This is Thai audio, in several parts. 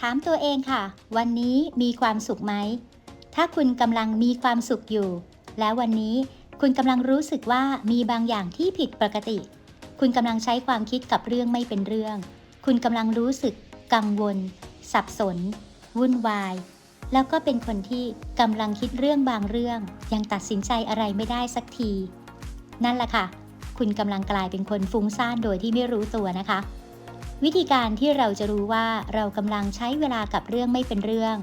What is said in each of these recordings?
ถามตัวเองค่ะ วันนี้มีความสุขไหม ถ้าคุณกำลังมีความสุขอยู่ แล้ววันนี้คุณกำลังรู้สึกว่ามีบางอย่างที่ผิดปกติ คุณกำลังใช้ความคิดกับเรื่องไม่เป็นเรื่อง คุณกำลังรู้สึก กังวล สับสน วุ่นวาย แล้วก็เป็นคนที่กำลังคิดเรื่องบางเรื่อง ยังตัดสินใจอะไรไม่ได้สักที นั่นแหละค่ะ คุณกำลังกลายเป็นคนฟุ้งซ่านโดยที่ไม่รู้ตัวนะคะ วิธีการที่เราจะรู้ว่าเรากำลังใช้เวลากับเรื่องไม่เป็นเรื่อง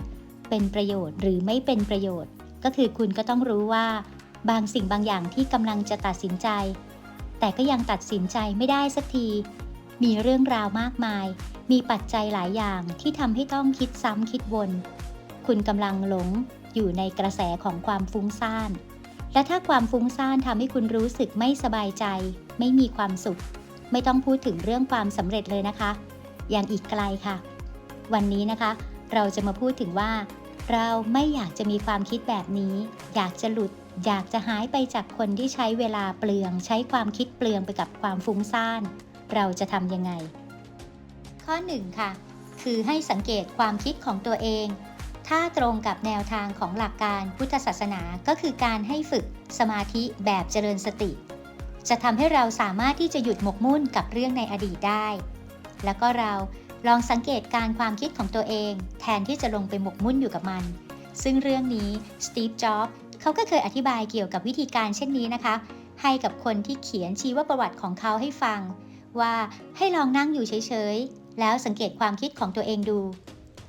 เป็นประโยชน์หรือไม่เป็นประโยชน์ ก็คือคุณก็ต้องรู้ว่า บางสิ่งบางอย่างที่กำลังจะตัดสินใจ แต่ก็ยังตัดสินใจไม่ได้สักที มีเรื่องราวมากมาย มีปัจจัยหลายอย่างที่ทำให้ต้องคิดซ้ำคิดวน คุณกำลังหลงอยู่ในกระแสของความฟุ้งซ่าน และถ้าความฟุ้งซ่านทำให้คุณรู้สึกไม่สบายใจ ไม่มีความสุข ไม่ต้องพูดถึงเรื่องความสำเร็จเลยนะคะ ยังอีกไกลค่ะ วันนี้นะคะ เราจะมาพูดถึงว่า เราไม่อยากจะมีความคิดแบบนี้ อยากจะหลุด อยากจะหายไปจากคนที่ใช้เวลาเปลือง ใช้ความคิดเปลืองไปกับความฟุ้งซ่าน เราจะทำยังไง ข้อ1ค่ะ คือให้สังเกตความคิดของตัวเอง ถ้าตรงกับแนวทางของหลักการพุทธศาสนาก็คือการให้ฝึกสมาธิแบบเจริญสติ จะทำให้เราสามารถที่จะหยุดหมกมุ่นกับเรื่องในอดีตได้ แล้วก็เราลองสังเกตการความคิดของตัวเอง แทนที่จะลงไปหมกมุ่นอยู่กับมัน ซึ่งเรื่องนี้สตีฟ จ็อบส์เขาก็เคยอธิบายเกี่ยวกับวิธีการเช่นนี้นะคะ ให้กับคนที่เขียนชีวประวัติของเขาให้ฟัง ว่าให้ลองนั่งอยู่เฉยๆ แล้วสังเกตความคิดของตัวเองดู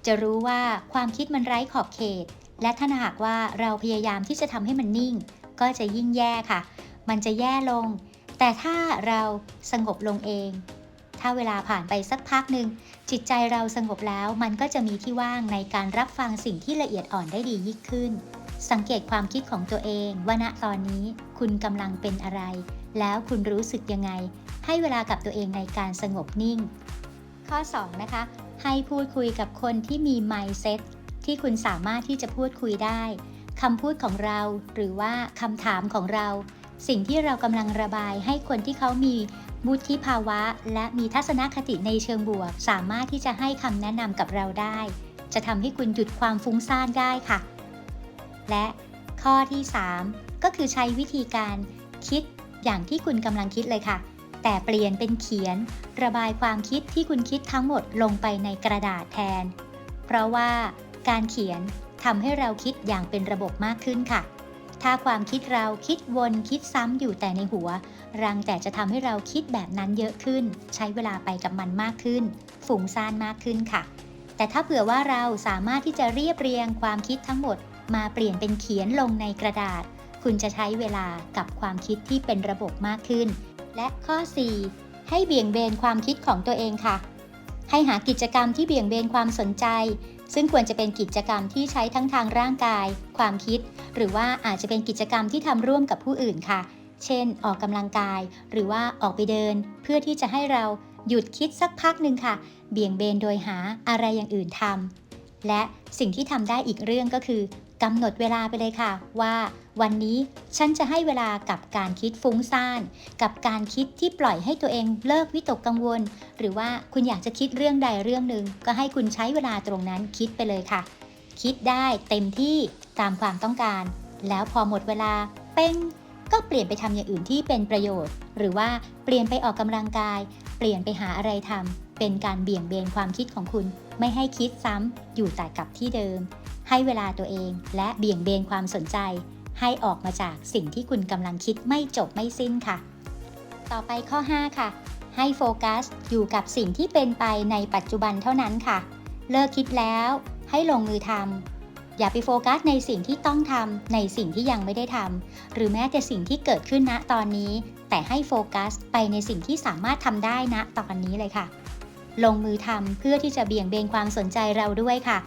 จะรู้ว่าความคิดมันไร้ขอบเขต และถ้าหากว่าเราพยายามที่จะทำให้มันนิ่ง ก็จะยิ่งแย่ค่ะ มันจะแย่ลง แต่ถ้าเราสงบลงเอง ถ้าเวลาผ่านไปสักพักหนึ่งจิตใจเราสงบแล้วมันก็จะมีที่ว่างในการรับฟังสิ่งที่ละเอียดอ่อนได้ดียิ่งขึ้น สังเกตความคิดของตัวเองว่าณตอนนี้คุณกำลังเป็นอะไร แล้วคุณรู้สึกยังไง ให้เวลากับตัวเองในการสงบนิ่ง ข้อ 2 นะคะ ให้พูดคุยกับคนที่มี mindset ที่คุณสามารถที่จะพูดคุยได้คำพูดของเราหรือว่าคำถามของเรา สิ่งที่เรากำลังระบายให้คนที่เขามีมุทิภาวะ และมีทัศนคติในเชิงบวก สามารถที่จะให้คำแนะนำกับเราได้ จะทำให้คุณหยุดความฟุ้งซ่านได้ค่ะ และข้อที่ 3 ก็คือใช้วิธีการคิดอย่างที่คุณกำลังคิดเลยค่ะ แต่เปลี่ยนเป็นเขียน ระบายความคิดที่คุณคิดทั้งหมดลงไปในกระดาษแทน เพราะว่าการเขียนทำให้เราคิดอย่างเป็นระบบมากขึ้นค่ะ ถ้าความคิดเราคิดวนคิดซ้ำอยู่แต่ในหัว รังแต่จะทำให้เราคิดแบบนั้นเยอะขึ้น ใช้เวลาไปกับมันมากขึ้น ฝุ่งซ่านมากขึ้นค่ะ แต่ถ้าเผื่อว่าเราสามารถที่จะเรียบเรียงความคิดทั้งหมด มาเปลี่ยนเป็นเขียนลงในกระดาษ คุณจะใช้เวลากับความคิดที่เป็นระบบมากขึ้น และข้อ 4 ให้เบี่ยงเบนความคิดของตัวเองค่ะ ให้หากิจกรรมที่เบี่ยงเบนความสนใจ ซึ่งควรจะเป็นกิจกรรมที่ใช้ทั้งทางร่างกาย ความคิด หรือว่าอาจจะเป็นกิจกรรมที่ทำร่วมกับผู้อื่นค่ะ เช่น ออกกำลังกาย หรือว่าออกไปเดิน เพื่อที่จะให้เราหยุดคิดสักพักหนึ่งค่ะ เบี่ยงเบนโดยหาอะไรอย่างอื่นทำ และสิ่งที่ทำได้อีกเรื่องก็คือกำหนดเวลาไปเลยค่ะ ว่าวันนี้ฉันจะให้เวลากับการคิดฟุ้งซ่าน กับการคิดที่ปล่อยให้ตัวเองเลิกวิตกกังวล หรือว่าคุณอยากจะคิดเรื่องใดเรื่องหนึ่งก็ให้คุณใช้เวลาตรงนั้นคิดไปเลยค่ะ คิดได้เต็มที่ตามความต้องการ แล้วพอหมดเวลาเป้งก็เปลี่ยนไปทำอย่างอื่นที่เป็นประโยชน์ หรือว่าเปลี่ยนไปออกกำลังกาย เปลี่ยนไปหาอะไรทำ เป็นการเบี่ยงเบนความคิดของคุณไม่ให้คิดซ้ำอยู่แต่กับที่เดิม ให้เวลาตัวเองและเบี่ยงเบนความสนใจ ให้ออกมาจากสิ่งที่คุณกำลังคิดไม่จบไม่สิ้นค่ะ ต่อไปข้อ 5 ค่ะ ให้โฟกัสอยู่กับสิ่งที่เป็นไปในปัจจุบันเท่านั้นค่ะ เลิกคิดแล้ว ให้ลงมือทำอย่าไปโฟกัสในสิ่งที่ต้องทำในสิ่งที่ยังไม่ได้ทำหรือแม้แต่สิ่งที่เกิดขึ้นณตอนนี้ แต่ให้โฟกัสไปในสิ่งที่สามารถทำได้ณตอนนี้เลยค่ะ ลงมือทำเพื่อที่จะเบี่ยงเบนความสนใจเราด้วยค่ะ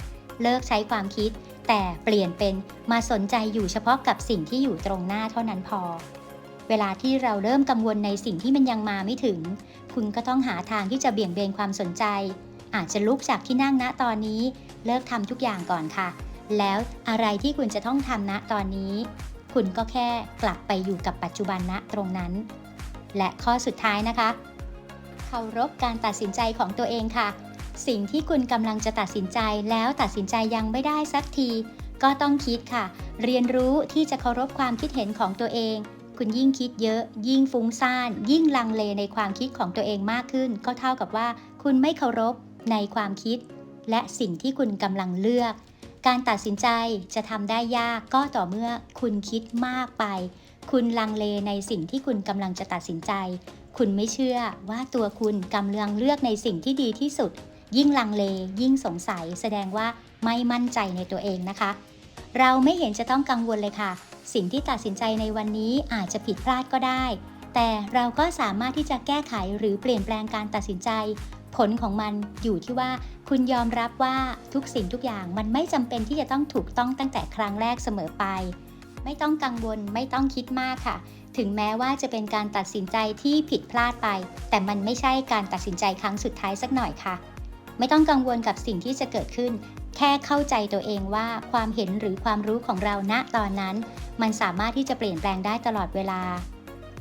เลิกใช้ความคิด แต่เปลี่ยนเป็นมาสนใจอยู่เฉพาะกับสิ่งที่อยู่ตรงหน้าเท่านั้นพอ เวลาที่เราเริ่มกังวลในสิ่งที่มันยังมาไม่ถึง คุณก็ต้องหาทางที่จะเบี่ยงเบนความสนใจ อาจจะลุกจากที่นั่งณตอนนี้ เลิกทำทุกอย่างก่อนค่ะ แล้วอะไรที่คุณจะต้องทำณตอนนี้ คุณก็แค่กลับไปอยู่กับปัจจุบันณตรงนั้น และข้อสุดท้ายนะคะ เคารพการตัดสินใจของตัวเองค่ะ สิ่งที่คุณกำลังจะตัดสินใจแล้วตัดสินใจยังไม่ได้สักที ก็ต้องคิดค่ะ เรียนรู้ที่จะเคารพความคิดเห็นของตัวเอง คุณยิ่งคิดเยอะ ยิ่งฟุ้งซ่าน ยิ่งลังเลในความคิดของตัวเองมากขึ้น ก็เท่ากับว่า คุณไม่เคารพในความคิด และสิ่งที่คุณกำลังเลือก การตัดสินใจจะทำได้ยากก็ต่อเมื่อคุณคิดมากไป คุณลังเลในสิ่งที่คุณกำลังจะตัดสินใจ คุณไม่เชื่อว่าตัวคุณกำลังเลือกในสิ่งที่ดีที่สุด ยิ่งลังเล ยิ่งสงสัย แสดงว่าไม่มั่นใจในตัวเองนะคะ เราไม่เห็นจะต้องกังวลเลยค่ะ สิ่งที่ตัดสินใจในวันนี้อาจจะผิดพลาดก็ได้ แต่เราก็สามารถที่จะแก้ไขหรือเปลี่ยนแปลงการตัดสินใจ ผลของมันอยู่ที่ว่าคุณยอมรับว่าทุกสิ่งทุกอย่างมันไม่จำเป็นที่จะต้องถูกต้องตั้งแต่ครั้งแรกเสมอไป ไม่ต้องกังวลไม่ต้องคิดมากค่ะ ถึงแม้ว่าจะเป็นการตัดสินใจที่ผิดพลาดไป แต่มันไม่ใช่การตัดสินใจครั้งสุดท้ายสักหน่อยค่ะ ไม่ต้องกังวลกับสิ่งที่จะเกิดขึ้น แค่เข้าใจตัวเองว่าความเห็นหรือความรู้ของเราณตอนนั้น มันสามารถที่จะเปลี่ยนแปลงได้ตลอดเวลา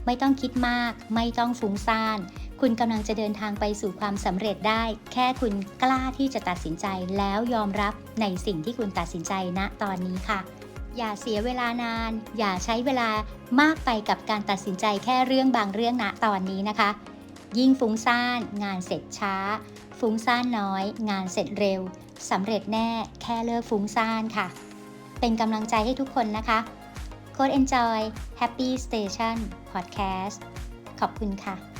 ไม่ต้องคิดมาก ไม่ต้องฟุ้งซ่านคุณกำลังจะเดินทางไปสู่ความสำเร็จได้ แค่คุณกล้าที่จะตัดสินใจแล้วยอมรับในสิ่งที่คุณตัดสินใจณตอนนี้ค่ะ อย่าเสียเวลานาน อย่าใช้เวลามากไปกับการตัดสินใจแค่เรื่องบางเรื่องณตอนนี้นะคะ ยิ่งฟุ้งซ่าน งานเสร็จช้า ฟุ้งซ่านน้อย งานเสร็จเร็วสำเร็จแน่แค่เลิกฟุ้งซ่านค่ะ เป็นกำลังใจให้ทุกคนนะคะโค้ด Enjoy Happy Station Podcast ขอบคุณค่ะ